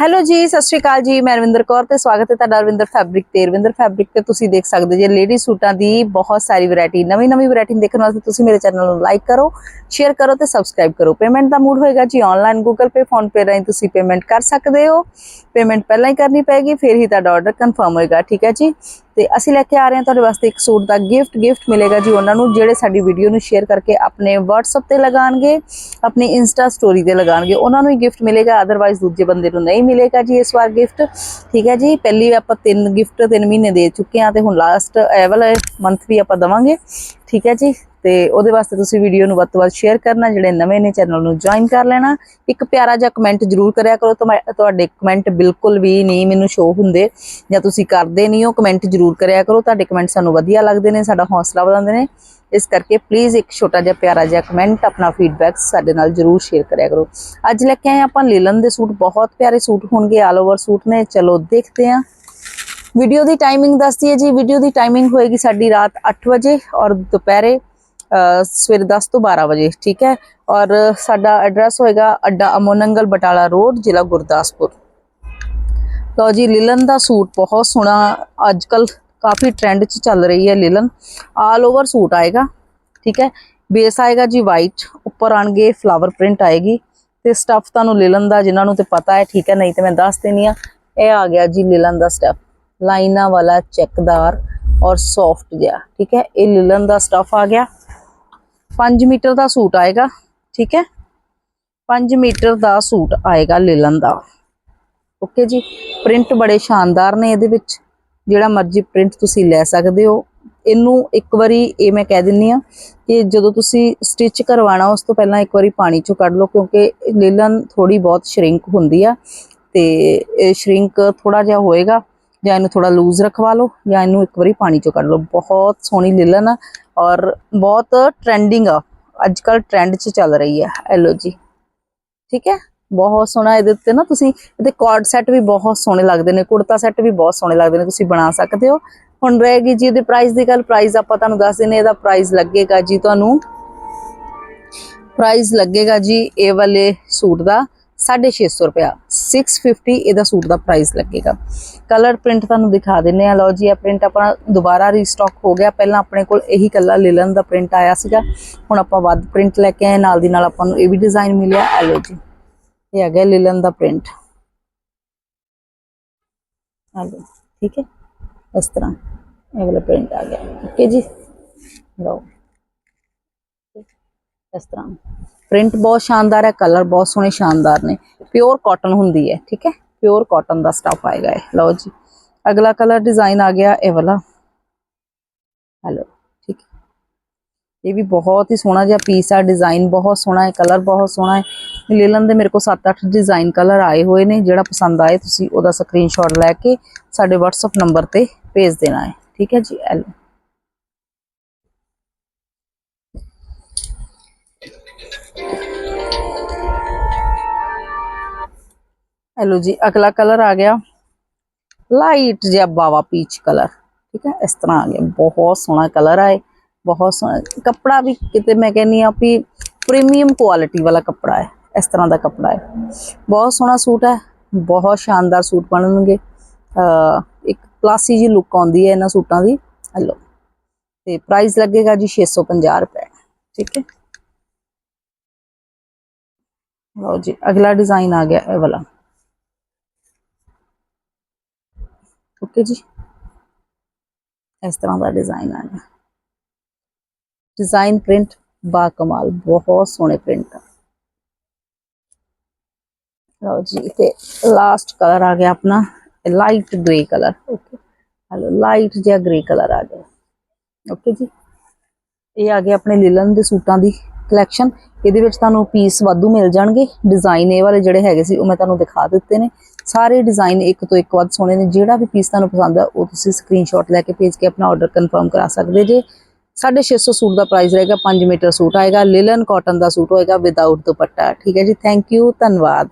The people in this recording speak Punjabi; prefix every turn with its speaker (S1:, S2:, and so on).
S1: ਹੈਲੋ ਜੀ, ਸਤਿ ਸ਼੍ਰੀ ਅਕਾਲ ਜੀ, ਮੈਂ ਰਵਿੰਦਰ ਕੌਰ ਤੇ ਸਵਾਗਤ ਹੈ ਤੁਹਾਡਾ ਰਵਿੰਦਰ ਫੈਬਰਿਕ ਤੇ। ਰਵਿੰਦਰ ਫੈਬਰਿਕ ਤੇ ਤੁਸੀਂ ਦੇਖ ਸਕਦੇ ਜੇ ਲੇਡੀ ਸੂਟਾਂ ਦੀ ਬਹੁਤ ਸਾਰੀ ਵੈਰਾਈਟੀ ਨਵੀਂ ਨਵੀਂ ਵੈਰਾਈਟੀ ਦੇਖਣ ਵਾਸਤੇ ਤੁਸੀਂ ਮੇਰੇ ਚੈਨਲ ਨੂੰ ਲਾਈਕ ਕਰੋ ਸ਼ੇਅਰ ਕਰੋ ਤੇ ਸਬਸਕ੍ਰਾਈਬ ਕਰੋ। ਪੇਮੈਂਟ ਦਾ ਮੂਡ ਹੋਏਗਾ ਜੀ online Google Pay PhonePe ਰਾਹੀਂ ਤੁਸੀਂ ਪੇਮੈਂਟ ਕਰ ਸਕਦੇ ਹੋ। ਪੇਮੈਂਟ ਪਹਿਲਾਂ ਹੀ ਕਰਨੀ ਪੈਗੀ ਫਿਰ ਹੀ ਤੁਹਾਡਾ ਆਰਡਰ ਕਨਫਰਮ ਹੋਏਗਾ, ਠੀਕ ਹੈ ਜੀ? ਤੇ ਅਸੀਂ ਲੈ ਕੇ ਆ ਰਹੇ ਹਾਂ ਤੁਹਾਡੇ ਵਾਸਤੇ ਇੱਕ ਸੂਟ ਦਾ ਗਿਫਟ ਗਿਫਟ ਮਿਲੇਗਾ ਜੀ ਉਹਨਾਂ ਨੂੰ, ਜਿਹੜੇ ਸਾਡੀ ਵੀਡੀਓ ਨੂੰ ਸ਼ੇਅਰ ਕਰਕੇ ਆਪਣੇ WhatsApp ਤੇ ਲਗਾਣਗੇ ਆਪਣੀ ਇੰਸਟਾ ਸਟੋਰੀ ਤੇ ਲਗਾਣਗੇ ਉਹਨਾਂ ਨੂੰ ਹੀ ਗਿਫਟ ਮਿਲੇਗਾ ਅਦਰਵਾਈਜ਼ ਦੂਜੇ ਬੰਦੇ ਨੂੰ ਨਹੀਂ ਮਿਲੇਗਾ ਜੀ ਇਸ ਵਾਰ ਗਿਫਟ ਠੀਕ ਹੈ ਜੀ, ਪਹਿਲੀ ਆਪਾਂ ਤਿੰਨ ਗਿਫਟ ਤਿੰਨ ਮਹੀਨੇ ਦੇ ਚੁੱਕੇ ਹਾਂ ਤੇ ਹੁਣ ਲਾਸਟ ਐਵਲ ਵਾਲਾ ਮੰਥ ਵੀ ਆਪਾਂ ਦਵਾਂਗੇ। ਠੀਕ ਹੈ ਜੀ ਤੇ ਉਹਦੇ ਵਾਸਤੇ ਤੁਸੀਂ ਵੀਡੀਓ ਨੂੰ ਵੱਧ ਤੋਂ ਵੱਧ ਸ਼ੇਅਰ ਕਰਨਾ, ਜਿਹੜੇ ਨਵੇਂ ਨੇ ਚੈਨਲ ਨੂੰ ਜੁਆਇਨ ਕਰ ਲੈਣਾ। ਇੱਕ ਪਿਆਰਾ ਜਿਹਾ ਕਮੈਂਟ ਜਰੂਰ ਕਰਿਆ ਕਰੋ ਤੁਹਾਡੇ ਕਮੈਂਟ ਬਿਲਕੁਲ ਵੀ ਨਹੀਂ ਮੈਨੂੰ ਸ਼ੋ ਹੁੰਦੇ ਜਾਂ ਤੁਸੀਂ ਕਰਦੇ ਨਹੀਂ ਹੋ ਕਮੈਂਟ ਜਰੂਰ ਕਰਿਆ ਕਰੋ। ਤੁਹਾਡੇ ਕਮੈਂਟ ਸਾਨੂੰ ਵਧੀਆ ਲੱਗਦੇ ਨੇ, ਸਾਡਾ ਹੌਸਲਾ ਵਧਾਉਂਦੇ ਨੇ। ਇਸ ਕਰਕੇ ਪਲੀਜ਼ ਇੱਕ ਛੋਟਾ ਜਿਹਾ ਪਿਆਰਾ ਜਿਹਾ ਕਮੈਂਟ ਆਪਣਾ ਫੀਡਬੈਕ ਸਾਡੇ ਨਾਲ ਜਰੂਰ ਸ਼ੇਅਰ ਕਰਿਆ ਕਰੋ। ਅੱਜ ਲੈ ਕੇ ਆਏ ਆਪਾਂ ਲੀਲਨ ਦੇ ਸੂਟ, ਬਹੁਤ ਪਿਆਰੇ ਸੂਟ ਹੋਣਗੇ ਆਲ ਓਵਰ ਸੂਟ ਨੇ। ਚਲੋ ਦੇਖਦੇ ਹਾਂ। ਵੀਡੀਓ ਦੀ ਟਾਈਮਿੰਗ ਦੱਸਦੀ ਹੈ ਜੀ ਵੀਡੀਓ ਦੀ ਟਾਈਮਿੰਗ ਹੋਏਗੀ ਸਾਡੀ ਰਾਤ 8 ਵਜੇ ਔਰ ਦੁਪਹਿਰੇ ਸਵੇਰੇ 10 ਤੋਂ 12 ਵਜੇ, ਠੀਕ ਹੈ? ਔਰ ਸਾਡਾ ਐਡਰੈਸ ਹੋਏਗਾ ਅੱਡਾ ਅਮੋਨੰਗਲ ਬਟਾਲਾ ਰੋਡ, ਜ਼ਿਲ੍ਹਾ ਗੁਰਦਾਸਪੁਰ। ਲਓ ਜੀ, ਲਿਲਨ ਦਾ ਸੂਟ ਬਹੁਤ ਸੋਹਣਾ ਅੱਜ ਕੱਲ ਕਾਫੀ ਟ੍ਰੈਂਡ 'ਚ ਚੱਲ ਰਹੀ ਹੈ ਲਿਲਨ। ਆਲ ਓਵਰ ਸੂਟ ਆਏਗਾ, ਠੀਕ ਹੈ? ਬੇਸ ਆਏਗਾ ਜੀ ਵਾਈਟ ਉੱਪਰ ਆਣਗੇ ਫਲਾਵਰ ਪ੍ਰਿੰਟ ਆਏਗੀ। ਤੇ ਸਟਫ ਤੁਹਾਨੂੰ ਲਿਲਨ ਦਾ, ਜਿਨ੍ਹਾਂ ਨੂੰ ਤੇ ਪਤਾ ਹੈ, ਠੀਕ ਹੈ? ਨਹੀਂ ਤੇ ਮੈਂ ਦੱਸ ਦੇਣੀ ਆ ਇਹ ਆ ਗਿਆ ਜੀ ਲਿਲਨ ਦਾ ਸਟਫ ਲਾਈਨਾਂ ਵਾਲਾ ਚੈੱਕਦਾਰ ਔਰ ਸੌਫਟ ਜਿਹਾ, ਠੀਕ ਹੈ? ਇਹ ਲਿਲਨ ਦਾ ਸਟਫ ਆ ਗਿਆ। 5 ਮੀਟਰ ਦਾ ਸੂਟ ਆਏਗਾ, ਠੀਕ ਹੈ? 5 ਮੀਟਰ ਦਾ ਸੂਟ ਆਏਗਾ ਲਿਲਨ ਦਾ। ਓਕੇ ਜੀ? ਪ੍ਰਿੰਟ ਬੜੇ ਸ਼ਾਨਦਾਰ ਨੇ ਇਹਦੇ ਵਿੱਚ। ਜਿਹੜਾ ਮਰਜ਼ੀ ਪ੍ਰਿੰਟ ਤੁਸੀਂ ਲੈ ਸਕਦੇ ਹੋ। ਇਹਨੂੰ ਇੱਕ ਵਾਰੀ ਇਹ ਮੈਂ ਕਹਿ ਦਿੰਨੀ ਆ ਕਿ ਜਦੋਂ ਤੁਸੀਂ ਸਟਿਚ ਕਰਵਾਉਣਾ, ਉਸ ਤੋਂ ਪਹਿਲਾਂ ਇੱਕ ਵਾਰੀ ਪਾਣੀ ਚੋਂ ਕੱਢ ਲਓ, ਕਿਉਂਕਿ ਲਿਲਨ ਥੋੜੀ ਬਹੁਤ ਸ਼ਰਿੰਕ ਹੁੰਦੀ ਆ ਤੇ ਇਹ ਸ਼ਰਿੰਕ ਥੋੜਾ ਜਿਹਾ ਹੋਏਗਾ। ਜਾਂ ਇਹਨੂੰ ਥੋੜਾ ਲੂਜ਼ ਰਖਵਾ ਲਓ ਜਾਂ ਇਹਨੂੰ ਇੱਕ ਵਾਰੀ ਪਾਣੀ ਚੋਂ ਕੱਢ ਲਓ। ਬਹੁਤ ਸੋਹਣੀ ਲਿਲਨ ਆ ਔਰ ਬਹੁਤ ਟ੍ਰੈਂਡਿੰਗ ਆ। ਅੱਜ ਕੱਲ ਟ੍ਰੈਂਡ 'ਚ ਚੱਲ ਰਹੀ ਹੈ ਐਲੋ ਜੀ। ਠੀਕ ਹੈ? ਬਹੁਤ ਸੋਹਣਾ ਇਹਦੇ ਉੱਤੇ ਨਾ ਤੁਸੀਂ, ਇਹਦੇ ਕੋਰਡ ਸੈੱਟ ਵੀ ਬਹੁਤ ਸੋਹਣੇ ਲੱਗਦੇ ਨੇ, ਕੁੜਤਾ ਸੈੱਟ ਵੀ ਬਹੁਤ ਸੋਹਣੇ ਲੱਗਦੇ ਨੇ, ਤੁਸੀਂ ਬਣਾ ਸਕਦੇ ਹੋ। ਹੁਣ ਰਹੇਗੀ ਜੀ ਇਹਦੇ ਪ੍ਰਾਈਸ ਦੀ ਗੱਲ ਪ੍ਰਾਈਸ ਆਪਾਂ ਤੁਹਾਨੂੰ ਦੱਸ ਦਿੰਨੇ ਇਹਦਾ ਪ੍ਰਾਈਸ ਲੱਗੇਗਾ ਜੀ ਤੁਹਾਨੂੰ। ਪ੍ਰਾਈਸ ਲੱਗੇਗਾ ਜੀ ਇਹ ਵਾਲੇ ਸੂਟ ਦਾ। 650 ਰੁਪਿਆ 650 ਇਹਦਾ ਸੂਟ ਦਾ ਪ੍ਰਾਈਸ ਲੱਗੇਗਾ। ਕਲਰ ਪ੍ਰਿੰਟ ਤੁਹਾਨੂੰ ਦਿਖਾ ਦਿੰਨੇ ਆ। ਲਓ ਜੀ, ਇਹ ਪ੍ਰਿੰਟ ਆਪਣਾ ਦੁਬਾਰਾ ਰੀਸਟਾਕ ਹੋ ਗਿਆ। ਪਹਿਲਾਂ ਆਪਣੇ ਕੋਲ ਇਹੀ ਕੱਲਾ ਲਿਲਨ ਦਾ ਪ੍ਰਿੰਟ ਆਇਆ ਸੀਗਾ। ਹੁਣ ਆਪਾਂ ਵੱਧ ਪ੍ਰਿੰਟ ਲੈ ਕੇ ਆਏ। ਨਾਲ ਦੀ ਨਾਲ ਆਪਾਂ ਨੂੰ ਇਹ ਵੀ ਡਿਜ਼ਾਈਨ ਮਿਲਿਆ। ਇਹ ਲਓ ਜੀ, ਇਹ ਆ ਗਿਆ ਲਿਲਨ ਦਾ ਪ੍ਰਿੰਟ ਆ ਲਓ, ਠੀਕ ਹੈ? ਇਸ ਤਰ੍ਹਾਂ ਇਹ ਵਾਲਾ ਪ੍ਰਿੰਟ ਆ ਗਿਆ। ਓਕੇ ਜੀ? ਲਓ, ਇਸ ਤਰ੍ਹਾਂ। ਪ੍ਰਿੰਟ ਬਹੁਤ ਸ਼ਾਨਦਾਰ ਹੈ ਕਲਰ ਬਹੁਤ ਸੋਹਣੇ, ਸ਼ਾਨਦਾਰ ਨੇ। ਪਿਓਰ ਕਾਟਨ ਹੁੰਦੀ ਹੈ, ਠੀਕ ਹੈ? ਪਿਓਰ ਕਾਟਨ ਦਾ ਸਟਫ ਆਏਗਾ ਇਹ। ਲਓ ਜੀ। ਅਗਲਾ ਕਲਰ ਡਿਜ਼ਾਈਨ ਆ ਗਿਆ ਇਹ ਵਾਲਾ। ਹੈਲੋ ਠੀਕ ਹੈ। ਇਹ ਵੀ ਬਹੁਤ ਹੀ ਸੋਹਣਾ ਜਿਹਾ ਪੀਸ ਆ ਡਿਜ਼ਾਈਨ ਬਹੁਤ ਸੋਹਣਾ ਹੈ ਕਲਰ ਬਹੁਤ ਸੋਹਣਾ ਹੈ। ਲੀਲਨ ਦੇ ਮੇਰੇ ਕੋਲ 7-8 ਡਿਜ਼ਾਈਨ ਕਲਰ ਆਏ ਹੋਏ ਨੇ, ਜਿਹੜਾ ਪਸੰਦ ਆਏ ਤੁਸੀਂ ਉਹਦਾ ਸਕਰੀਨਸ਼ਾਟ ਲੈ ਕੇ ਸਾਡੇ WhatsApp ਨੰਬਰ ਤੇ ਭੇਜ ਦੇਣਾ ਹੈ। ਠੀਕ ਹੈ ਜੀ? ਇਹ ਲਓ ਹੈਲੋ ਜੀ, ਅਗਲਾ ਕਲਰ ਆ ਗਿਆ ਲਾਈਟ ਜਿਹਾ ਬਾਵਾ ਪੀਚ ਕਲਰ ਠੀਕ ਹੈ, ਇਸ ਤਰ੍ਹਾਂ ਆ ਗਿਆ, ਬਹੁਤ ਸੋਹਣਾ ਕਲਰ ਆਏ ਬਹੁਤ ਸੋਹਣਾ, ਕੱਪੜਾ ਵੀ ਕਿਤੇ ਮੈਂ ਕਹਿੰਨੀ ਆ ਵੀ ਪ੍ਰੀਮੀਅਮ ਕੁਆਲਿਟੀ ਵਾਲਾ ਕੱਪੜਾ ਹੈ, ਇਸ ਤਰ੍ਹਾਂ ਦਾ ਕੱਪੜਾ ਹੈ। ਬਹੁਤ ਸੋਹਣਾ ਸੂਟ ਹੈ, ਬਹੁਤ ਸ਼ਾਨਦਾਰ ਸੂਟ ਬਣਨਗੇ ਇੱਕ ਕਲਾਸੀ ਜੀ ਲੁੱਕ ਆਉਂਦੀ ਹੈ ਇਹਨਾਂ ਸੂਟਾਂ ਦੀ ਹੈਲੋ ਤੇ ਪ੍ਰਾਈਸ ਲੱਗੇਗਾ ਜੀ 650 ਰੁਪਏ, ਠੀਕ ਹੈ। ਲਓ ਜੀ, ਅਗਲਾ ਡਿਜ਼ਾਈਨ ਆ ਗਿਆ ਇਹ ਵਾਲਾ। ਓਕੇ ਜੀ। ਇਸ ਤਰ੍ਹਾਂ ਦਾ ਡਿਜ਼ਾਈਨ ਆ ਗਿਆ। ਡਿਜ਼ਾਈਨ ਪ੍ਰਿੰਟ ਬਾ ਕਮਾਲ, ਬਹੁਤ ਸੋਹਣੇ ਪ੍ਰਿੰਟ ਆ। ਲਓ ਜੀ, ਤੇ ਲਾਸਟ ਕਲਰ ਆ ਗਿਆ ਆਪਣਾ light grey colour okay. Hello light ਜਿਹਾ ਗ੍ਰੇ ਕਲਰ ਆ ਗਿਆ। ਓਕੇ ਜੀ। ਇਹ ਆ ਗਿਆ ਆਪਣੇ ਲਿਲਨ ਦੇ ਸੂਟਾਂ ਦੀ ਕਲੈਕਸ਼ਨ ਇਹਦੇ ਵਿੱਚ ਤੁਹਾਨੂੰ ਪੀਸ ਵਾਧੂ ਮਿਲ ਜਾਣਗੇ। ਡਿਜ਼ਾਈਨ ਇਹ ਵਾਲੇ ਜਿਹੜੇ ਹੈਗੇ ਸੀ, ਉਹ ਮੈਂ ਤੁਹਾਨੂੰ ਦਿਖਾ ਦਿੱਤੇ ਨੇ। ਸਾਰੇ ਡਿਜ਼ਾਈਨ ਇੱਕ ਤੋਂ ਇੱਕ ਵੱਧ ਸੋਹਣੇ ਨੇ। ਜਿਹੜਾ ਵੀ ਪੀਸ ਤੁਹਾਨੂੰ ਪਸੰਦ ਆ, ਉਹ ਤੁਸੀਂ ਸਕਰੀਨਸ਼ਾਟ ਲੈ ਕੇ ਭੇਜ ਕੇ ਆਪਣਾ ਆਰਡਰ ਕਨਫਰਮ ਕਰਾ ਸਕਦੇ ਜੇ। 650 ਸੂਟ ਦਾ ਪ੍ਰਾਈਸ ਰਹੇਗਾ 5 ਮੀਟਰ ਸੂਟ ਆਏਗਾ ਲਿਲਨ ਕਾਟਨ ਦਾ ਸੂਟ ਹੋਏਗਾ ਵਿਦਆਊਟ ਦੁਪੱਟਾ। ਠੀਕ ਹੈ ਜੀ ਥੈਂਕ ਯੂ ਧੰਨਵਾਦ।